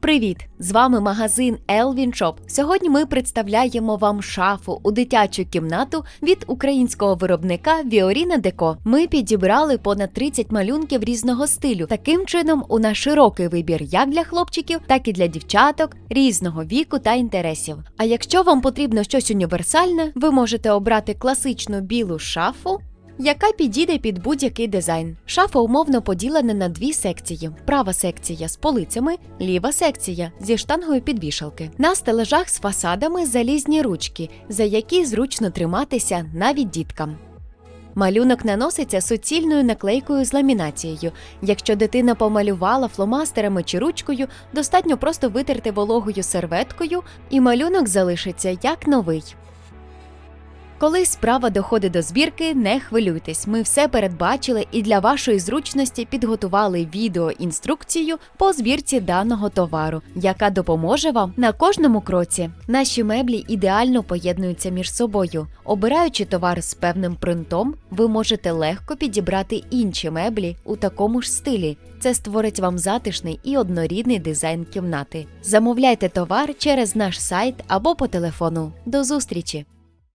Привіт! З вами магазин Elvin Shop. Сьогодні ми представляємо вам шафу у дитячу кімнату від українського виробника Viorina Deco. Ми підібрали понад 30 малюнків різного стилю. Таким чином, у нас широкий вибір як для хлопчиків, так і для дівчаток різного віку та інтересів. А якщо вам потрібно щось універсальне, ви можете обрати класичну білу шафу яка підійде під будь-який дизайн. Шафа умовно поділена на дві секції: права секція з полицями, ліва секція зі штангою підвішалки. На стележах з фасадами залізні ручки, за які зручно триматися навіть діткам. Малюнок наноситься суцільною наклейкою з ламінацією. Якщо дитина помалювала фломастерами чи ручкою, достатньо просто витерти вологою серветкою, і малюнок залишиться як новий. Коли справа доходить до збірки, не хвилюйтесь. Ми все передбачили і для вашої зручності підготували відеоінструкцію по збірці даного товару, яка допоможе вам на кожному кроці. Наші меблі ідеально поєднуються між собою. Обираючи товар з певним принтом, ви можете легко підібрати інші меблі у такому ж стилі. Це створить вам затишний і однорідний дизайн кімнати. Замовляйте товар через наш сайт або по телефону. До зустрічі!